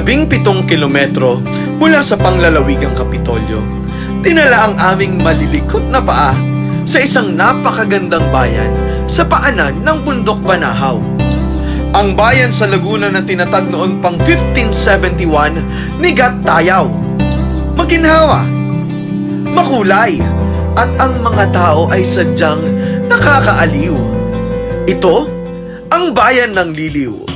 labing pitong kilometro mula sa panglalawigang Kapitolyo, dinala ang aming malilikot na paa sa isang napakagandang bayan sa paanan ng bundok Banahaw. Ang bayan sa Laguna na tinatag noon pang 1571 ni Gat Tayaw. Maginhawa, makulay, at ang mga tao ay sadyang nakakaaliw. Ito ang bayan ng Liliw.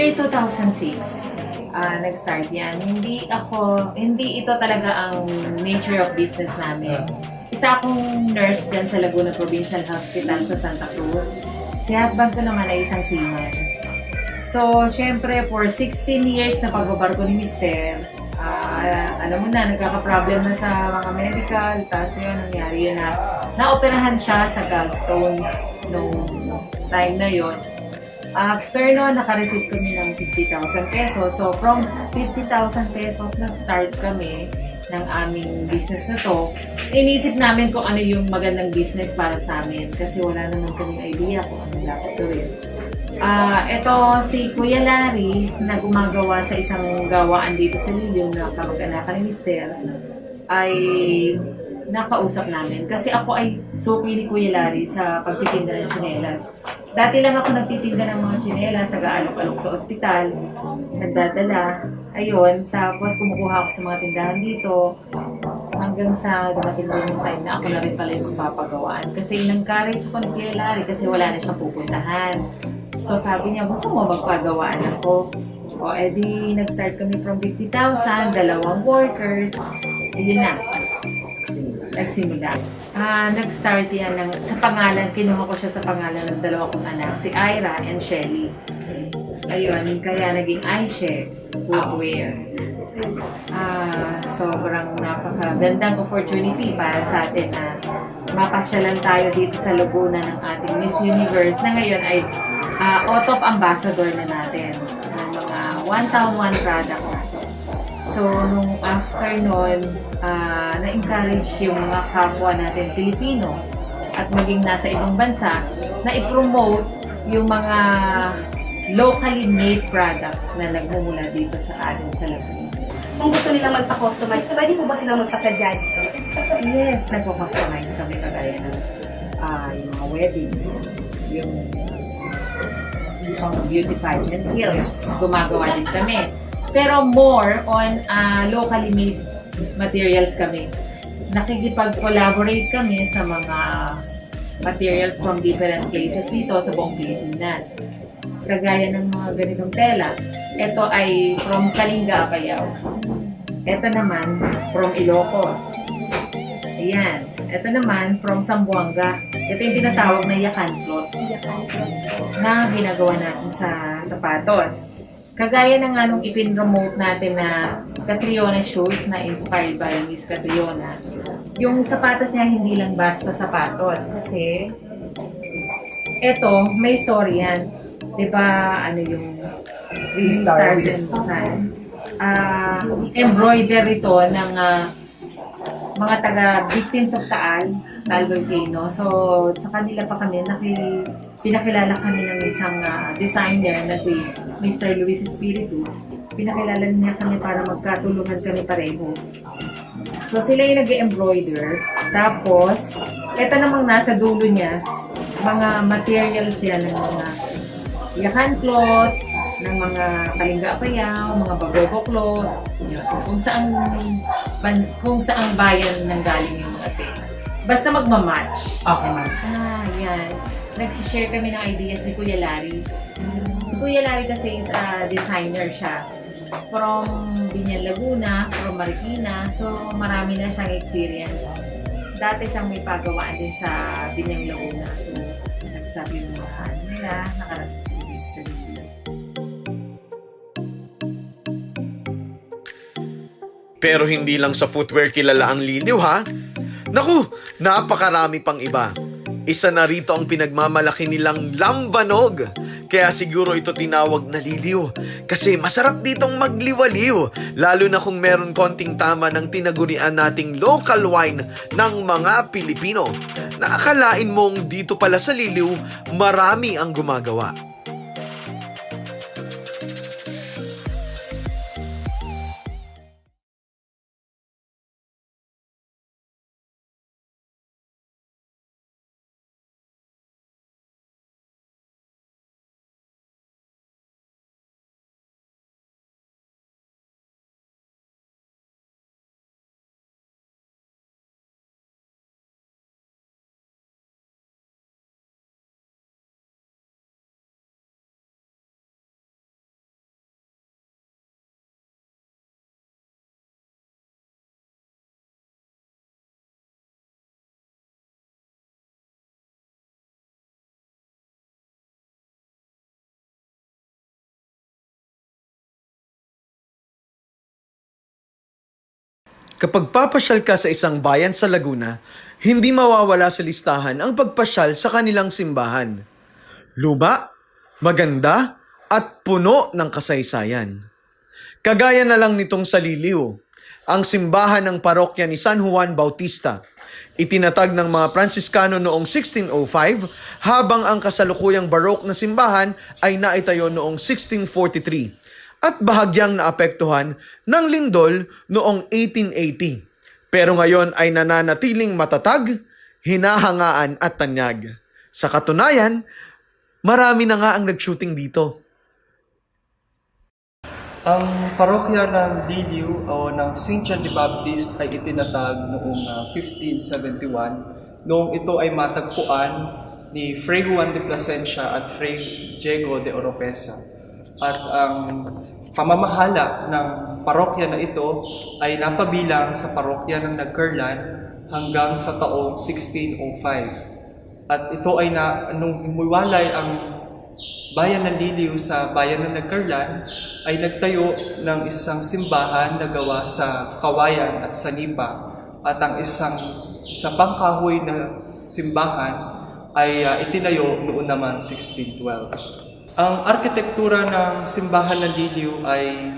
Year 2006, ah, nag-start yan. Hindi ako, hindi ito talaga ang nature of business namin. Isa akong nurse dyan sa Laguna Provincial Hospital sa Santa Cruz. Si husband ko naman ay isang seaman. So, syempre, for 16 years na pagbabarko ni Mister, ah, alam mo na, nagkaka-problem na sa mga medical, tapos yun, nangyari yun na, naoperahan siya sa gallstone nung time na yon After no, naka-receive kami 50,000 pesos. So, from 50,000 pesos, nag-start kami ng aming business na to. Inisip namin kung ano yung magandang business para sa amin kasi wala naman kaming idea kung ano dapat gawin. Ah, ito si Kuya Larry na gumagawa sa isang gawaan dito sa Lilium na kamag-anakan ni Mister ay nakausap namin. Kasi ako ay suki ni Kuya Larry sa pagtitinda ng tsinelas. Dati lang ako nagtitinda ng mga tsinelas, nag-aalok-alok sa ospital, nagdadala, ayun, tapos kumukuha ako sa mga tindahan dito, hanggang sa dumating din yung time na ako na rin pala yung magpapagawaan. Kasi in-encourage ko ni Kuya kasi wala na siyang pupuntahan. So sabi niya, gusto mo magpagawaan ako? O edi, nag-start kami from 50,000, dalawang workers, ayun na nagsimula. Ah, nag-start yan ng, sa pangalan, kinuha ko siya sa pangalan ng dalawa kong anak, si Ira and Shelly. ayun, kaya naging iShare footwear. Ah, sobrang napakagandang opportunity para sa atin na mapasyalan tayo dito sa Laguna ng ating Miss Universe na ngayon ay ah, OTOP ambassador na natin ng mga One Town One product. So, nung after nun, ah, na-encourage yung mga kapwa natin Pilipino at maging nasa ibang bansa na i-promote yung mga locally made products na nagmumula dito sa atin sa Laguna. Kung gusto nila magpa-customize, pwede po ba silang magpasadya dito? Yes, nagpo-customize kami kagaya ng ah, yung mga weddings, yung mga beauty pageant heels, gumagawa din kami. Pero more on ah, locally made materials kami. Nakikipag-collaborate kami sa mga materials from different places dito sa buong Pilipinas. Kagaya ng mga ganitong tela. Ito ay from Kalinga, Apayao. Ito naman from Ilocos. Ayan. Ito naman from Zamboanga. Ito yung tinatawag na yakan cloth na ginagawa natin sa sapatos. Kagaya na nga nung ipin-promote natin na Catriona shoes na inspired by Miss Catriona. Yung sapatos niya hindi lang basta sapatos kasi eto, may story yan. 'Di ba ano yung Three Stars and Sun? Ah, embroidery to ng ah, mga taga victims of Taal, Taal Volcano. So, sa kanila pa kami, naki, pinakilala kami ng isang ah, designer na si Mr. Luis Espiritu. Pinakilala niya kami para magkatulungan kami pareho. So, sila yung nag-embroider. Tapos, ito namang nasa dulo niya, mga materials siya ng mga yakan cloth, ng mga kalinga payaw, mga bagogo cloth, kung saan kung saang bayan nang galing yung mga tela. Basta magmamatch. Okay, ma'am. Ah, yan. Nagsishare kami ng ideas ni Kuya Larry. Kuya Larry kasi is a designer siya. From Binyan Laguna, from Marikina. So, marami na siyang experience. Dati siyang may pagawaan din sa Binyan Laguna. So, nagsabi yung mga nila, nakarating sa. Pero hindi lang sa footwear kilala ang liliw ha. Naku, napakarami pang iba. Isa na rito ang pinagmamalaki nilang lambanog. Kaya siguro ito tinawag na liliw. Kasi masarap ditong magliwaliw. Lalo na kung meron konting tama ng tinagurian nating local wine ng mga Pilipino. Naakalain mong dito pala sa liliw, marami ang gumagawa. Kapag papasyal ka sa isang bayan sa Laguna, hindi mawawala sa listahan ang pagpasyal sa kanilang simbahan. Luma, maganda, at puno ng kasaysayan. Kagaya na lang nitong sa Liliw, ang simbahan ng parokya ni San Juan Bautista. Itinatag ng mga Pransiskano noong 1605 habang ang kasalukuyang barok na simbahan ay naitayo noong 1643 at bahagyang naapektuhan ng lindol noong 1880. Pero ngayon ay nananatiling matatag, hinahangaan at tanyag. Sa katunayan, marami na nga ang nag-shooting dito. Ang parokya ng Liliw o ng St. John the Baptist ay itinatag noong ah, 1571 noong ito ay matagpuan ni Fray Juan de Plasencia at Fray Diego de Oropesa. At ang pamamahala ng parokya na ito ay napabilang sa parokya ng Nagkerlan hanggang sa taong 1605. At ito ay na, nung humuwalay ang bayan ng Liliw sa bayan ng Nagkarlan ay nagtayo ng isang simbahan na gawa sa kawayan at sanipa at ang isang isa pang kahoy na simbahan ay ah, itinayo noon naman 1612. Ang arkitektura ng simbahan ng Liliw ay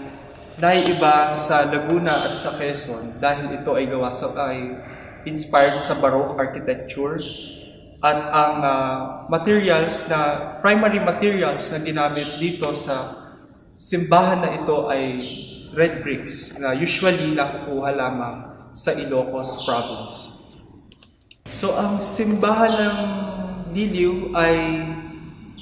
naiiba sa Laguna at sa Quezon dahil ito ay gawa sa ay inspired sa Baroque architecture at ang ah, materials na primary materials na ginamit dito sa simbahan na ito ay red bricks na usually nakukuha lamang sa Ilocos province. So ang simbahan ng Liliw ay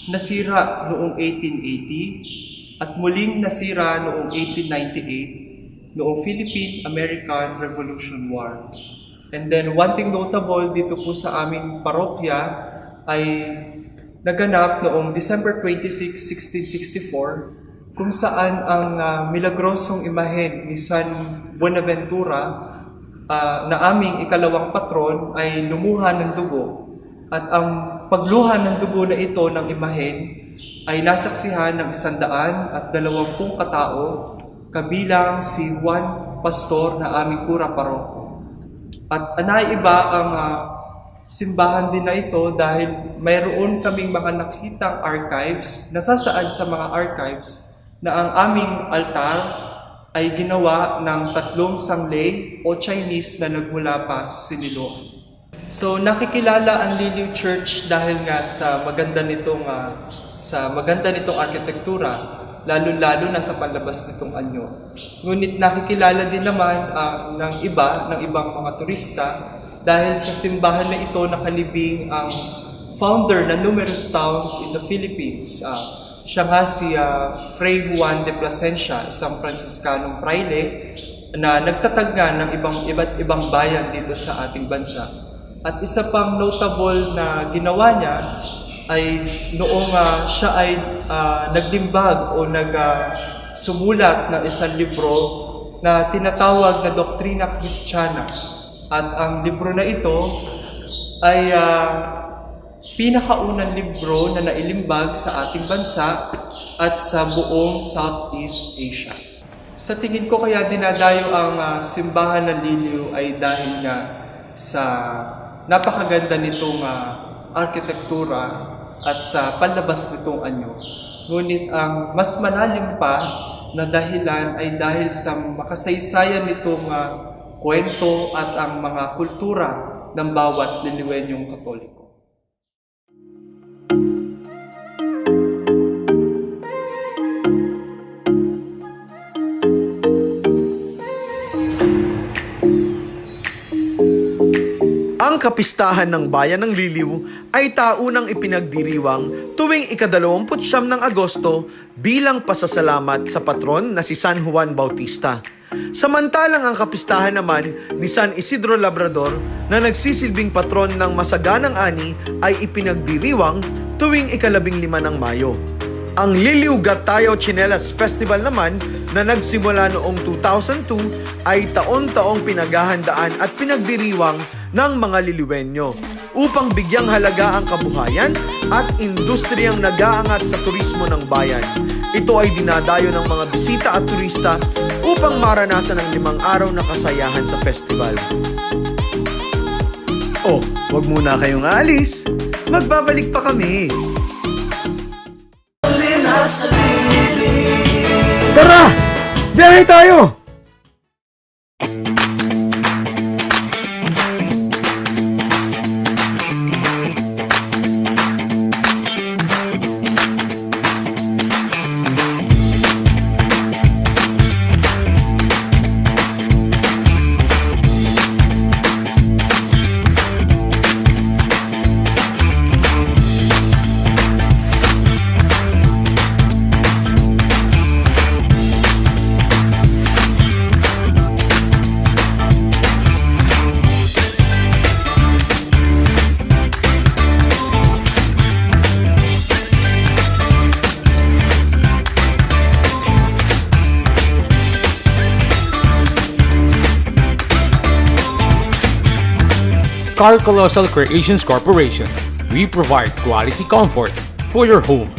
nasira noong 1880 at muling nasira noong 1898 noong Philippine-American Revolution War. And then one thing notable dito po sa aming parokya ay naganap noong December 26, 1664 kung saan ang ah, milagrosong imahen ni San Buenaventura ah, na aming ikalawang patron ay lumuha ng dugo at ang pagluha ng dugo na ito ng imahen ay nasaksihan ng sandaan at dalawampung katao kabilang si Juan Pastor na aming kura paroko. At naiba ang ah, simbahan din na ito dahil mayroon kaming mga nakitang archives, nasasaad sa mga archives na ang aming altar ay ginawa ng tatlong sanglay o Chinese na nagmula pa sa Siniloan. So nakikilala ang Liliw Church dahil nga sa maganda nitong ah, sa maganda nitong arkitektura, lalo-lalo na sa panlabas nitong anyo. Ngunit nakikilala din naman ah, ng iba, ng ibang mga turista dahil sa simbahan na ito nakalibing ang founder ng numerous towns in the Philippines. Ah, siya nga si ah, Fray Juan de Plasencia, isang Franciscanong praile na nagtatag ng ibang iba't ibang bayan dito sa ating bansa. At isa pang notable na ginawa niya ay noong ah, siya ay ah, naglimbag o nag sumulat ng isang libro na tinatawag na Doktrina Kristiyana. At ang libro na ito ay ah, pinakaunang libro na nailimbag sa ating bansa at sa buong Southeast Asia. Sa tingin ko kaya dinadayo ang ah, simbahan ng Liliw ay dahil nga sa napakaganda nitong ah, arkitektura at sa panlabas nitong anyo. Ngunit ang mas malalim pa na dahilan ay dahil sa makasaysayan nitong ah, kwento at ang mga kultura ng bawat liliwenyong katoliko. Kapistahan ng bayan ng Liliw ay taunang ipinagdiriwang tuwing ikadalawamputsyam ng Agosto bilang pasasalamat sa patron na si San Juan Bautista. Samantalang ang kapistahan naman ni San Isidro Labrador na nagsisilbing patron ng masaganang ani ay ipinagdiriwang tuwing ikalabing lima ng Mayo. Ang Liliw Gatayo Chinelas Festival naman na nagsimula noong 2002 ay taon-taong pinaghahandaan at pinagdiriwang ng mga Liliwenyo upang bigyang halaga ang kabuhayan at industriyang nag-aangat sa turismo ng bayan. Ito ay dinadayo ng mga bisita at turista upang maranasan ang limang araw na kasayahan sa festival. Oh, wag muna kayong aalis. Magbabalik pa kami. Tara! Biyahe tayo! Car Colossal Creations Corporation. We provide quality comfort for your home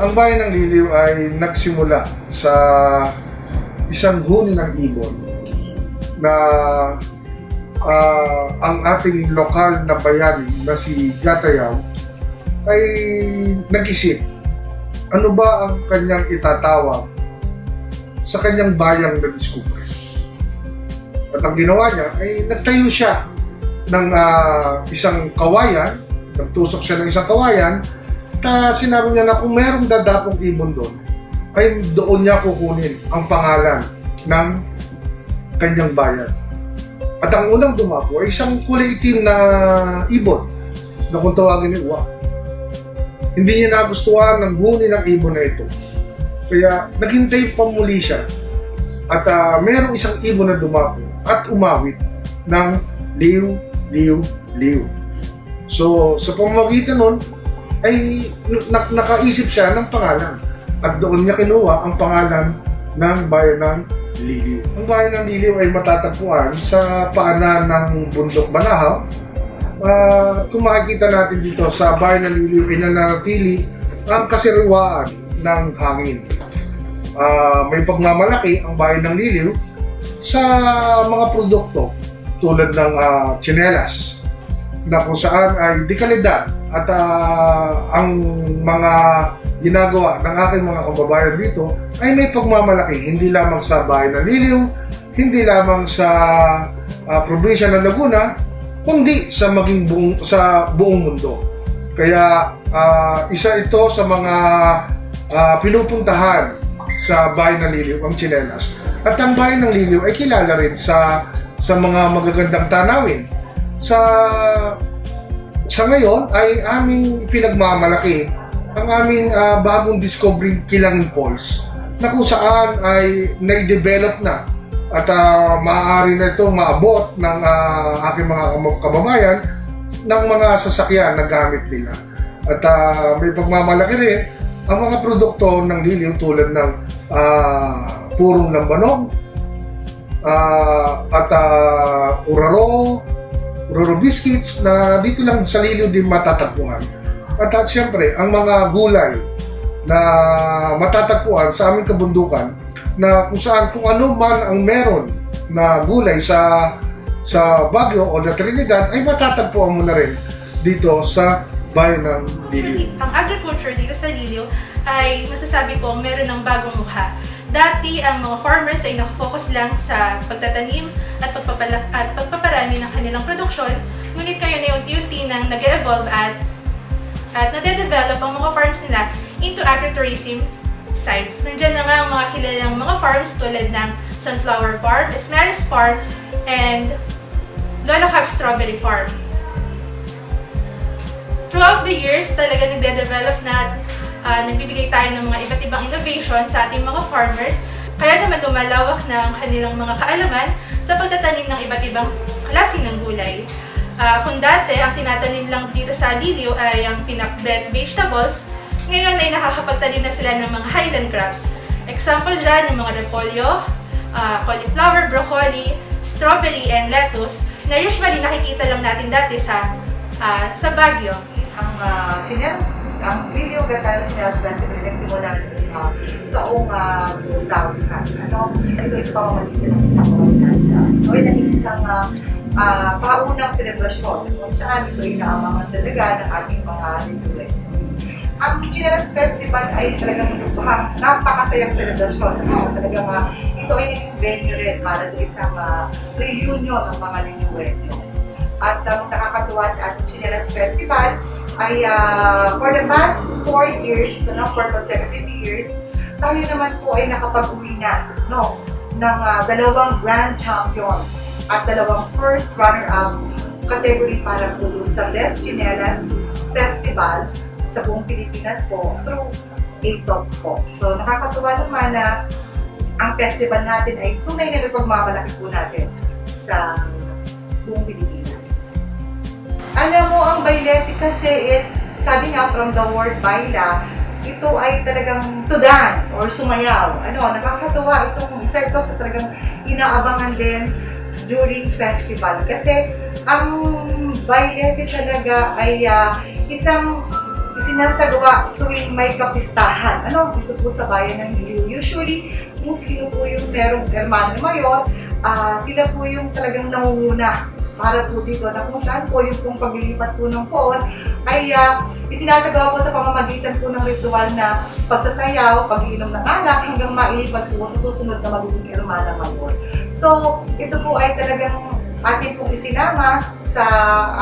ang bayan ng Liliw ay nagsimula sa isang huni ng ibon na ah, ang ating lokal na bayani na si Gatayaw ay nag-isip ano ba ang kanyang itatawag sa kanyang bayang na discovery. At ang ginawa niya ay nagtayo siya ng ah, isang kawayan, nagtusok siya ng isang kawayan ta sinabi niya na kung merong dadapong ibon doon, ay doon niya kukunin ang pangalan ng kanyang bayan. At ang unang dumapo ay isang kulay itim na ibon na kung tawagin ni Uwa. Hindi niya nagustuhan ng huni ng ibon na ito. Kaya naghintay pa muli siya. At ah, merong isang ibon na dumapo at umawit ng liw, liw, liw. So, sa pamamagitan nun, ay na- nakaisip siya ng pangalan. At doon niya kinuha ang pangalan ng bayan ng Liliw. Ang bayan ng Liliw ay matatagpuan sa paanan ng bundok Banahaw. Ah, kung makikita natin dito sa bayan ng Liliw ay nananatili ang kasiriwaan ng hangin. Ah, may pagmamalaki ang bayan ng Liliw sa mga produkto tulad ng ah, tsinelas na kung saan ay dekalidad at ah, ang mga ginagawa ng aking mga kababayan dito ay may pagmamalaki hindi lamang sa bayan ng Liliw, hindi lamang sa ah, probinsya ng Laguna, kundi sa maging buong, sa buong mundo. Kaya ah, isa ito sa mga ah, pinupuntahan sa bayan ng Liliw, ang Chilenas. At ang bayan ng Liliw ay kilala rin sa sa mga magagandang tanawin. Sa sa ngayon ay aming pinagmamalaki ang aming ah, bagong discovering Kilangin Falls na kung saan ay na-develop na at ah, maaari na ito maabot ng ah, aking mga kababayan ng mga sasakyan na gamit nila. At ah, may pagmamalaki rin ang mga produkto ng liliw tulad ng ah, purong ng banog ah, at ah, uraro, Roro Biscuits na dito lang sa Liliw din matatagpuan. At at syempre, ang mga gulay na matatagpuan sa aming kabundukan na kung saan kung ano man ang meron na gulay sa sa Baguio o na Trinidad ay matatagpuan mo na rin dito sa bayan ng Liliw. Ang agriculture dito sa Liliw ay masasabi ko meron ng bagong mukha. Dati, ang mga farmers ay nakafocus lang sa pagtatanim at, pagpapala- at pagpaparami ng kanilang produksyon. Ngunit ngayon ay unti-unti nang nag-evolve at, at nade-develop ang mga farms nila into agritourism sites. Nandiyan na nga ang mga kilalang mga farms tulad ng Sunflower Farm, Esmeris Farm, and Lola Cap Strawberry Farm throughout the years, talaga nagde-develop na ah, nagbibigay tayo ng mga iba't ibang innovation sa ating mga farmers. Kaya naman lumalawak na ang kanilang mga kaalaman sa pagtatanim ng iba't ibang klase ng gulay. Ah, kung dati, ang tinatanim lang dito sa Liliw ay ang pinakbred vegetables, ngayon ay nakakapagtanim na sila ng mga highland crops. Example dyan, yung mga repolyo, ah, cauliflower, broccoli, strawberry, and lettuce na usually nakikita lang natin dati sa ah, sa Baguio. ang uh, ang Video Gataro Chinelas Festival ay nagsimula uh, taong uh, 2000. Ano? Ito is pamamagitan ng isang ordinansa. So, ay naging isang uh, uh, paunang selebrasyon kung saan ito ay naamangan talaga ng ating mga Lituanos. Ang Chinelas Festival ay talagang baka- napakasayang selebrasyon. Ano? Talagang uh, ito ay naging venue rin para sa isang uh, reunion ng mga Lituanos. At ang nakakatuwa sa ating Chinelas Festival ay ah, for the past four years, no, for consecutive years, tayo naman po ay nakapag-uwi na no, ng ah, dalawang grand champion at dalawang first runner-up category para po dun sa Best Chinelas Festival sa buong Pilipinas po through ATOP po. So nakakatuwa naman na ang festival natin ay tunay na pagmamalaki po natin sa buong Pilipinas. Alam mo, ang bailete kasi is, sabi nga from the word baila, ito ay talagang to dance or sumayaw. Ano, nakakatuwa itong isa ito sa talagang inaabangan din during festival. Kasi ang bailete talaga ay ah, isang sinasagawa tuwing may kapistahan. Ano, dito po sa bayan ng Hiliw. Usually, kung sino po yung merong hermano mayor, ah, sila po yung talagang nangunguna para po dito na kung saan po yung pong paglilipat po ng poon ay uh, isinasagawa po sa pamamagitan po ng ritual na pagsasayaw, pag-iinom ng alak hanggang mailipat po sa susunod na magiging Hermana Mayor. So, ito po ay talagang atin pong isinama sa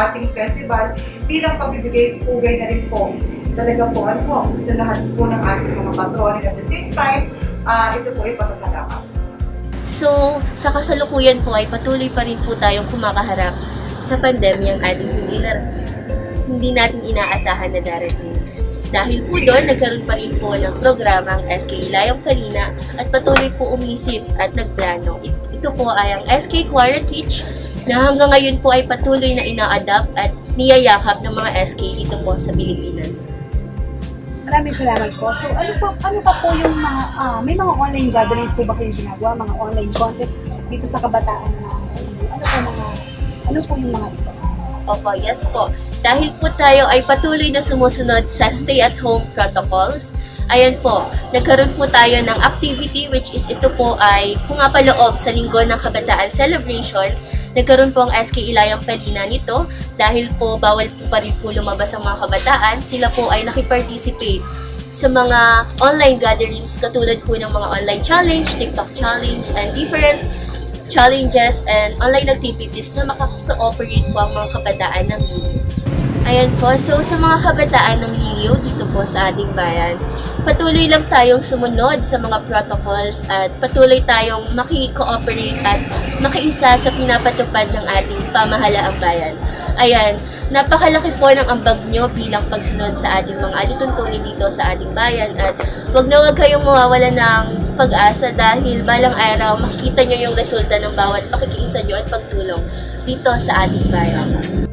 ating festival bilang pagbibigay pugay na rin po talaga po ano po sa lahat po ng ating mga patronin at the same time ah, ito po ay pasasalamat. So, sa kasalukuyan po ay patuloy pa rin po tayong kumakaharap sa pandemyang ating hindi, na, hindi natin inaasahan na darating. Dahil po doon, nagkaroon pa rin po ng programang SK Ilayong Kalina at patuloy po umisip at nagplano. It- Ito po ay ang SK Quarantich na hanggang ngayon po ay patuloy na ina-adapt at niyayakap ng mga SK dito po sa Pilipinas. Maraming salamat po. So ano po, ano pa po yung mga, ah, may mga online gatherings po ba kayong ginagawa, mga online contest dito sa kabataan na ano po mga, ano po yung mga ito? Opo, yes po. Dahil po tayo ay patuloy na sumusunod sa stay-at-home protocols, ayan po, nagkaroon po tayo ng activity which is ito po ay pumapaloob sa Linggo ng Kabataan Celebration. Nagkaroon po ang SK Ilayang Palina nito dahil po bawal po pa rin po lumabas ang mga kabataan. Sila po ay nakiparticipate sa mga online gatherings katulad po ng mga online challenge, TikTok challenge, and different challenges and online activities na makaka-cooperate po ang mga kabataan ng Hiliw. Ayan po, so sa mga kabataan ng Hiliw dito po sa ating bayan, patuloy lang tayong sumunod sa mga protocols at patuloy tayong maki-cooperate at makiisa sa pinapatupad ng ating pamahalaang bayan. Ayan, napakalaki po ng ambag nyo bilang pagsunod sa ating mga alituntunin dito sa ating bayan at huwag na huwag kayong mawawala ng pag-asa dahil balang araw makikita nyo yung resulta ng bawat pakikiisa nyo at pagtulong dito sa ating bayan.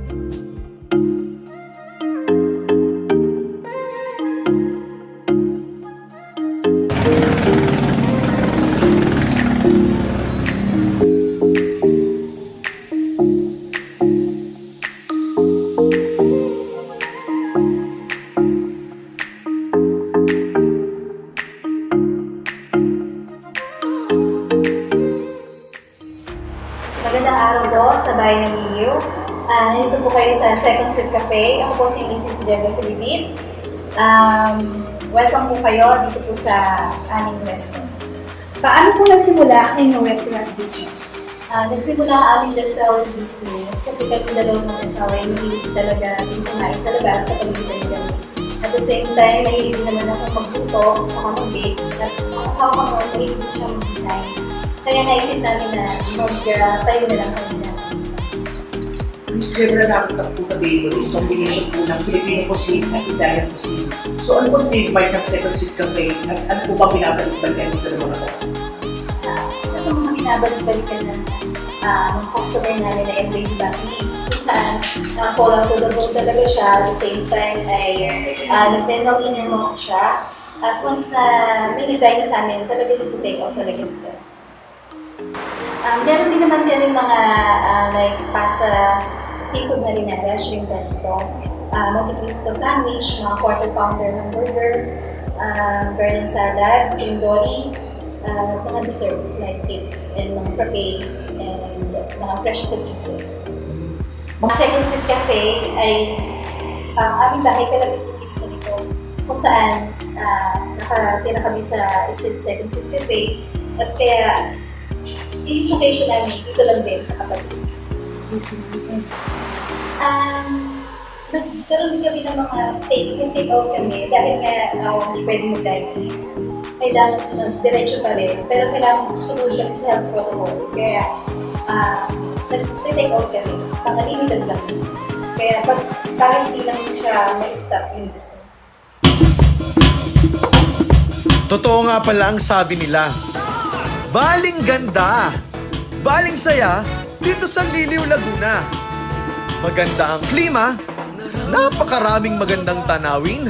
Cafe. Ako po si Mrs. Jega Sulibit. Um, welcome po kayo dito po sa aming restaurant. Paano po nagsimula ang inyong restaurant business? Ah, nagsimula ang aming restaurant business kasi kami dalawang mga asawa ay mahilig talaga din kumain sa labas kapag hindi kami. At the same time, mahilig naman ako magluto sa mag-bake. At ang asawa ko mahilig siya mag-design. Kaya naisip namin na mag-tayo na lang kami na Debra, nakita po sa table is combination po ng Filipino cuisine at Italian cuisine. So ano po trademark ng Second Seat Cafe at ano po ba pinapalitan dito ng mga to? Ah, isa sa mga binabalik-balikan ng ah, ng customer namin na every Backlinks kung saan uh, fall out to the bone talaga siya at the same time ay uh, nag-melt in your mouth siya at once na may nag-dine sa amin talaga dito take out talaga sila. Um, meron din naman kami mga ah, like pasta, seafood marinara, shrimp pesto, uh, Monte Cristo sandwich, mga quarter pounder hamburger, uh, garden salad, tindori, uh, mga desserts like cakes and mga frappe and mga fresh fruit juices. Ang Second Seat Cafe ay ang aming bahay kalapit ng mismo nito kung saan uh, nakatira kami sa Estate Second Seat Cafe at kaya yung location namin dito lang din sa kapatid. Um, nagkaroon din kami ng mga take, yung take out kami dahil nga uh, hindi pwede mag-dine in. Kailangan mag-diretso pa rin, pero kailangan sumunod kami sa health protocol. Kaya uh, nag-take out kami, pang limited lang. Kaya pag kahit hindi lang siya may stop yung business. Totoo nga pala ang sabi nila. Baling ganda, baling saya dito sa Liliw, Laguna. Maganda ang klima, napakaraming magandang tanawin,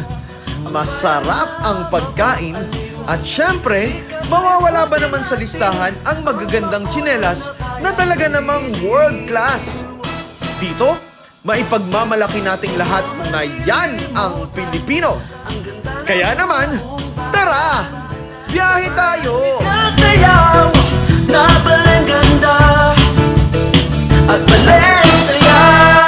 masarap ang pagkain, at syempre, mawawala ba naman sa listahan ang magagandang tsinelas na talaga namang world class? Dito, maipagmamalaki nating lahat na yan ang Pilipino. Kaya naman, tara! Biyahe tayo! Katayaw, nabalang ganda At balang saya